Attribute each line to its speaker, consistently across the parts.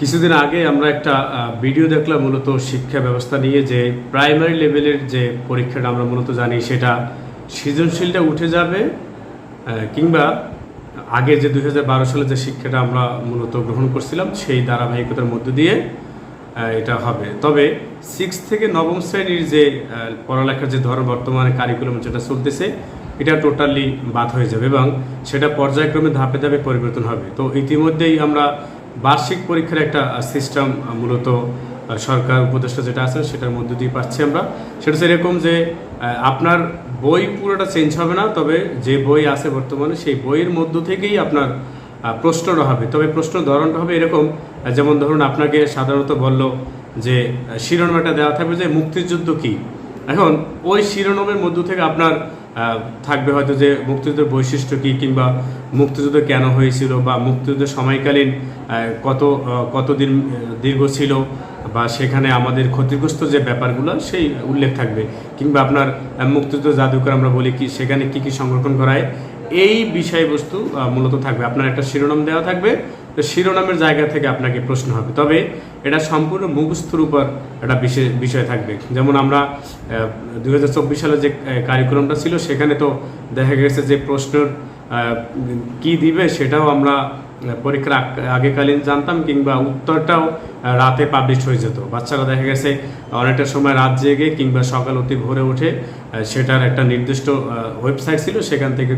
Speaker 1: কিছুদিন আগে আমরা একটা ভিডিও দেখলাম মূলত শিক্ষা ব্যবস্থা নিয়ে যে প্রাইমারি লেভেলের যে পরীক্ষাটা আমরা মূলত জানি সেটা সৃজনশীলটা উঠে যাবে কিংবা আগে যে দু হাজার বারো সালে যে শিক্ষাটা আমরা মূলত গ্রহণ করছিলাম সেই ধারাবাহিকতার মধ্য দিয়ে এটা হবে। তবে সিক্স থেকে নবম শ্রেণির যে পড়ালেখার যে ধরন, বর্তমানে কারিকুলাম যেটা চলতেছে, এটা টোটালি বাদ হয়ে যাবে এবং সেটা পর্যায়ক্রমে ধাপে ধাপে পরিবর্তন হবে। তো ইতিমধ্যেই আমরা বার্ষিক পরীক্ষার একটা সিস্টেম মূলত সরকার উপদেষ্টা যেটা আছে সেটার মধ্য দিয়ে পাচ্ছি আমরা। সেটা হচ্ছে এরকম যে আপনার বই পুরোটা চেঞ্জ হবে না, তবে যে বই আছে বর্তমানে সেই বইয়ের মধ্য থেকেই আপনার প্রশ্নটা হবে তবে প্রশ্ন ধরনটা হবে এরকম যেমন ধরুন আপনাকে সাধারণত বলল যে শিরোনামটা দেওয়া থাকবে যে মুক্তিযুদ্ধ কি? এখন ওই শিরোনামের মধ্য থেকে আপনার থাকবে হয়তো যে মুক্তিযুদ্ধের বৈশিষ্ট্য কী কিংবা মুক্তিযুদ্ধ কেন হয়েছিল বা মুক্তিযুদ্ধের সময়কালীন কত কতদিন দীর্ঘ ছিল বা সেখানে আমাদের ক্ষতিগ্রস্ত যে ব্যাপারগুলো, সেই উল্লেখ থাকবে। কিংবা আপনার মুক্তিযুদ্ধ জাদুঘর আমরা বলি কি, সেখানে কি কি সংরক্ষণ করা হয়, এই বিষয়বস্তু মূলত থাকবে। আপনার একটা শিরোনাম দেওয়া থাকবে তো শিরোনামের জায়গা থেকে আপনাকে প্রশ্ন হবে। তবে এটা সম্পূর্ণ মুখস্থর উপর একটা বিষয় বিষয় থাকবে। যেমন আমরা দুই হাজার চব্বিশ সালে যে কারিকুলামটা ছিল সেখানে তো দেখা গেছে যে প্রশ্নের আহ, কি দিবে সেটাও আমরা পরীক্ষার আগেকালীন জানতাম কিংবা উত্তরটাও রাতে পাবলিশ হয়ে যেত। বাচ্চারা দেখা গেছে অনেকটা সময় রাত জেগে কিংবা সকাল অতি ভোরে উঠে সেটার একটা নির্দিষ্ট ওয়েবসাইট ছিল সেখান থেকে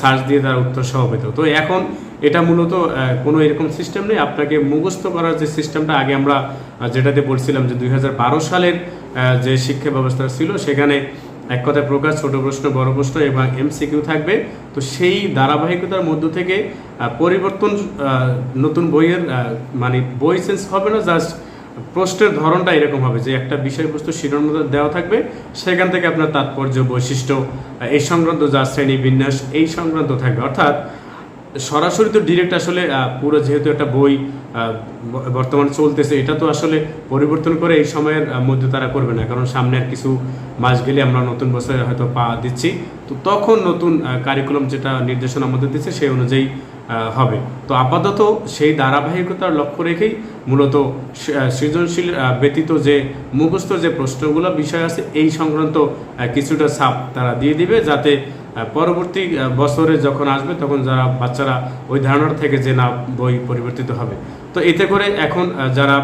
Speaker 1: সার্চ দিয়ে তার উত্তর সহ পেত। তো এখন এটা মূলত কোনো এরকম সিস্টেম নেই। আপনাকে মুখস্থ করার যে সিস্টেমটা আগে আমরা যেটাতে বলছিলাম যে দুই হাজার বারো সালের যে শিক্ষা ব্যবস্থা ছিল, সেখানে এক কথায় প্রকাশ, ছোট প্রশ্ন, বড় প্রশ্ন এবং এমসিকিউ থাকবে। তো সেই ধারাবাহিকতার মধ্য থেকে পরিবর্তন নতুন বইয়ের মানে বই চেঞ্জ হবে না জাস্ট প্রশ্নের ধরনটা এরকম হবে যে একটা বিষয়বস্তু শিরোনাম দেওয়া থাকবে। সেখান থেকে আপনার তাৎপর্য, বৈশিষ্ট্য এই সংক্রান্ত যা শ্রেণি বিন্যাস, এই সংক্রান্ত থাকবে। অর্থাৎ সরাসরি তো ডিরেক্ট আসলে পুরো যেহেতু একটা বই বর্তমান চলতেছে, এটা তো আসলে পরিবর্তন করে এই সময়ের মধ্যে তারা করবে না। কারণ সামনে আর কিছু মাস গেলে আমরা নতুন বছরে হয়তো পা দিচ্ছি। তো তখন নতুন কারিকুলাম যেটা নির্দেশনা আমাদের দিচ্ছে, সেই অনুযায়ী হবে। তো আপাতত সেই ধারাবাহিকতার লক্ষ্য রেখেই মূলত সৃজনশীল ব্যতীত যে মুখস্থ যে প্রশ্নগুলো, বিষয় আছে, এই সংক্রান্ত কিছুটা ছাপ তারা দিয়ে দিবে যাতে পরবর্তী বছরে যখন আসবে তখন যারা বাচ্চারা ওই ধারণা থেকে যে না বই পরিবর্তিত হবে। তো এতে করে এখন যারা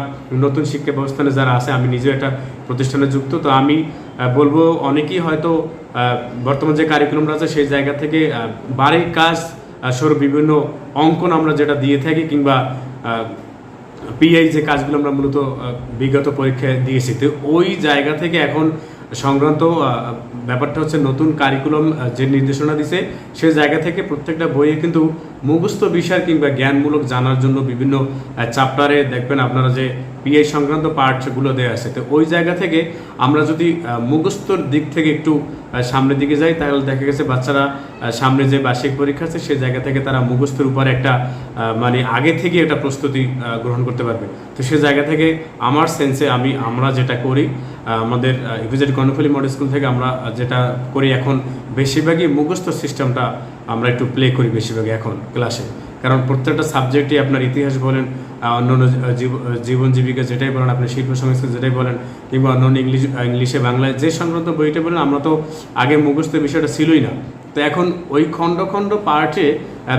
Speaker 1: নতুন শিক্ষা ব্যবস্থানে যারা আছে, আমি নিজেও একটা প্রতিষ্ঠানে যুক্ত, তো আমি বলব অনেকেই হয়তো বর্তমান যে কারিকুলামটা আছে সেই জায়গা থেকে বাড়ির কাজ স্বরূপ বিভিন্ন অঙ্কন আমরা যেটা দিয়ে থাকি কিংবা পিআই যে কাজগুলো আমরা মূলত বিগত পরীক্ষায় দিয়েছি, তো ওই জায়গা থেকে এখন সংক্রান্ত ব্যাপারটা হচ্ছে নতুন কারিকুলাম যে নির্দেশনা দিছে, সে জায়গা থেকে প্রত্যেকটা বইয়ে কিন্তু মুখস্থ বিষয় কিংবা জ্ঞানমূলক জানার জন্য বিভিন্ন চ্যাপ্টারে দেখবেন আপনারা যে পিআই সংক্রান্ত পার্টসগুলো দেওয়া আছে। তো ওই জায়গা থেকে আমরা যদি মুখস্থর দিক থেকে একটু সামনের দিকে যাই, তাহলে দেখা গেছে বাচ্চারা সামনে যে বার্ষিক পরীক্ষা আছে সেই জায়গা থেকে তারা মুখস্থের উপরে একটা মানে আগে থেকে একটা প্রস্তুতি গ্রহণ করতে পারবে। তো সেই জায়গা থেকে আমার সেন্সে আমি, আমরা যেটা করি আমাদের ইভিজেড কর্ণফুলি মডেল স্কুল থেকে আমরা যেটা করি এখন, বেশিরভাগই মুখস্থ সিস্টেমটা আমরা একটু প্লে করি বেশিরভাগই এখন ক্লাসে কারণ প্রত্যেকটা সাবজেক্টই আপনার ইতিহাস বলেন অন্যান্য জীবন জীবিকা যেটাই বলেন আপনি শিল্প সংস্কৃতি যেটাই বলেন, কিংবা অন্যান্য ইংলিশ ইংলিশে বাংলায় যে সংক্রান্ত বইটা বলেন, আমরা তো আগে মুখস্থ বিষয়টা ছিলই না। তো এখন ওই খণ্ড খণ্ড পার্টে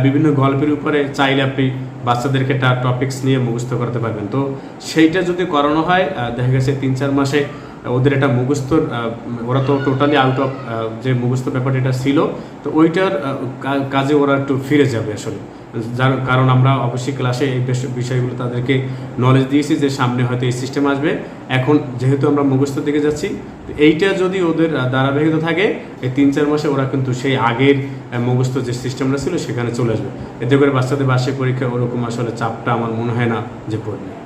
Speaker 1: বিভিন্ন গল্পের উপরে চাইলে আপনি বাচ্চাদেরকে তার টপিকস নিয়ে মুখস্থ করতে পারবেন। তো সেইটা যদি করানো হয় দেখা গেছে তিন চার মাসে ওদের একটা মুখস্থর ওরা তো টোটালি আউট অফ যে মুখস্থ ব্যাপারটা এটা ছিল, তো ওইটার কাজে ওরা একটু ফিরে যাবে আসলে। যার কারণ আমরা অবশ্যই ক্লাসে এই বিষয়গুলো তাদেরকে নলেজ দিয়েছি যে সামনে হয়তো এই সিস্টেম আসবে। এখন যেহেতু আমরা মুখস্থ দিকে যাচ্ছি এইটা যদি ওদের ধারাবাহিকতা থাকে, এই তিন চার মাসে ওরা কিন্তু সেই আগের মুখস্থ যে সিস্টেমটা ছিল সেখানে চলে আসবে। এতে করে বাচ্চাদের বার্ষিক পরীক্ষা ওরকম আসলে চাপটা আমার মনে হয় না যে পড়বে।